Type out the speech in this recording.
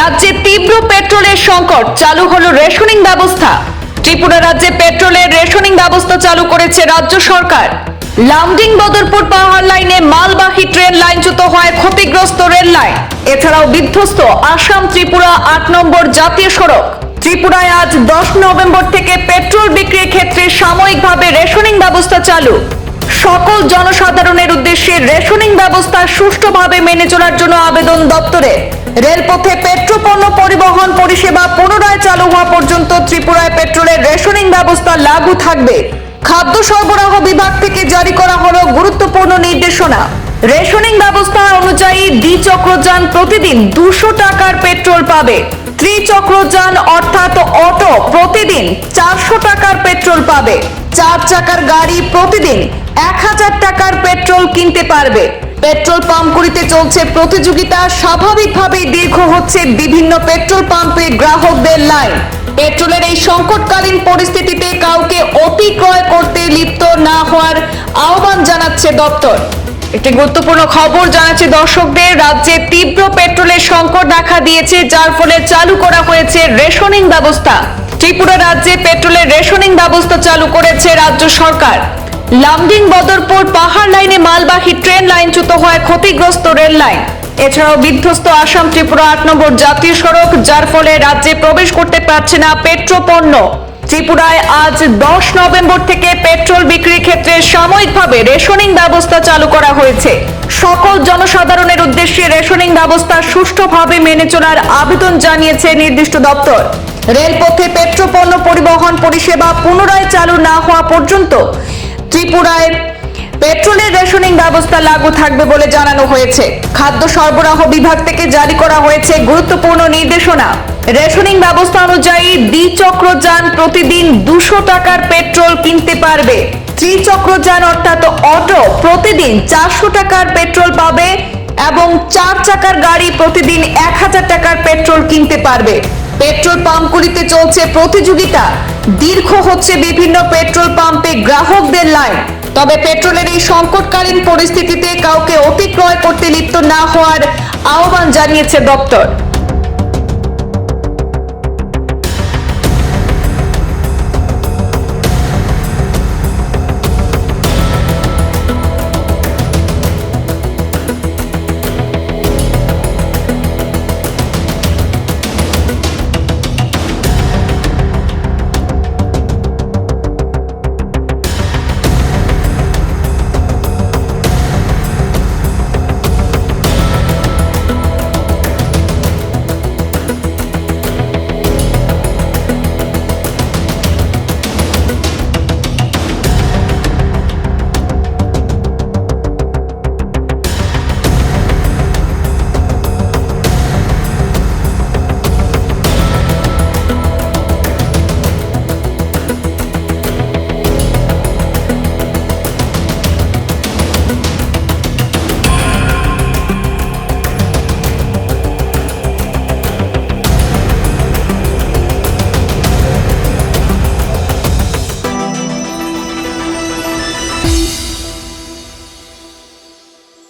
রাজ্যে তীব্র পেট্রোলের সংকট চালু হলো রেশনিং ব্যবস্থা। ত্রিপুরা রাজ্যে পেট্রোলের রেশনিং ব্যবস্থা চালু করেছে রাজ্য সরকার। লামডিং বদরপুর পাহাড় লাইনে মালবাহী ট্রেন লাইনচ্যুত হয় ক্ষতিগ্রস্ত রেল লাইন। এছাড়াও বিধ্বস্ত আসাম ত্রিপুরা আট নম্বর জাতীয় সড়ক। ত্রিপুরায় আজ দশ নভেম্বর থেকে পেট্রোল বিক্রির ক্ষেত্রে সাময়িকভাবে রেশনিং ব্যবস্থা চালু। সকল জনসাধারণের উদ্দেশ্যে রেশনিং ব্যবস্থা সুষ্ঠুভাবে মেনে চলার জন্য আবেদন দপ্তরে রেলপথে পেট্রোপণ্য পরিবহন পরিষেবা পুনরায় চালু হওয়া পর্যন্ত ত্রিপুরায় পেট্রোলের রেশনিং ব্যবস্থা লাগু থাকবে। খাদ্য সরবরাহ বিভাগ থেকে জারি করা হলো গুরুত্বপূর্ণ নির্দেশনা। রেশনিং ব্যবস্থা অনুযায়ী দ্বিচক্রযান প্রতিদিন দুশো টাকার পেট্রোল পাবে। ত্রিচক্রযান অর্থাৎ অটো প্রতিদিন চারশো টাকার পেট্রোল পাবে। চার চাকার গাড়ি প্রতিদিন এক হাজার টাকার পেট্রোল কিনতে পারবে। পেট্রোল পাম্পগুলিতে চলছে প্রতিযোগিতা। স্বাভাবিকভাবেই দীর্ঘ হচ্ছে বিভিন্ন পেট্রোল পাম্পে গ্রাহকদের লাইন। পেট্রোলের এই সংকটকালীন পরিস্থিতিতে কাউকে অতিক্রয় করতে লিপ্ত না হওয়ার আহ্বান জানাচ্ছে দপ্তর। একটি গুরুত্বপূর্ণ খবর জানাচ্ছে দর্শকদের, রাজ্যে তীব্র পেট্রোলের সংকট দেখা দিয়েছে, যার ফলে চালু করা হয়েছে রেশনিং ব্যবস্থা। ত্রিপুরা রাজ্যে পেট্রোলের রেশনিং ব্যবস্থা চালু করেছে রাজ্য সরকার। লামডিং বদরপুর পাহাড় লাইনে মালবাহী ট্রেন লাইনচ্যুত হয় ক্ষতিগ্রস্ত রেল লাইন। এছাড়াও বিধ্বস্ত আসাম ত্রিপুরা আট নম্বর জাতীয় সড়ক, যার ফলে রাজ্যে প্রবেশ করতে পারছে না পেট্রোপণ্য। ত্রিপুরায় আজ দশ নভেম্বর থেকে পেট্রোল বিক্রির ক্ষেত্রে সাময়িকভাবে রেশনিং ব্যবস্থা চালু করা হয়েছে। সকল জনসাধারণের উদ্দেশ্যে রেশনিং ব্যবস্থা সুষ্ঠুভাবে মেনে চলার আবেদন জানিয়েছে নির্দিষ্ট দপ্তর। রেলপথে পেট্রোপণ্য পরিবহন পরিষেবা পুনরায় চালু না হওয়া পর্যন্ত ত্রিপুরায় পেট্রোলের রেশনিং ব্যবস্থা লাগু থাকবে বলে জানানো হয়েছে। খাদ্য সরবরাহ বিভাগ থেকে জারি করা হয়েছে গুরুত্বপূর্ণ নির্দেশনা। রেশনিং ব্যবস্থা অনুযায়ী দ্বিচক্রযান প্রতিদিন দুশো টাকার পেট্রোল কিনতে পারবে। ত্রিচক্রযান অর্থাৎ অটো প্রতিদিন চারশো টাকার পেট্রোল পাবে এবং চার চাকার গাড়ি প্রতিদিন এক হাজার টাকার পেট্রোল কিনতে পারবে। পেট্রোল পাম্পগুলিতে চলছে প্রতিযোগিতা। দীর্ঘ হচ্ছে বিভিন্ন পেট্রোল পাম্পে গ্রাহকদের লাইন। তবে পেট্রোলের এই সংকটকালীন পরিস্থিতিতে কাউকে অতিক্রয় করতে লিপ্ত না হওয়ার আহ্বান জানিয়েছে দপ্তর।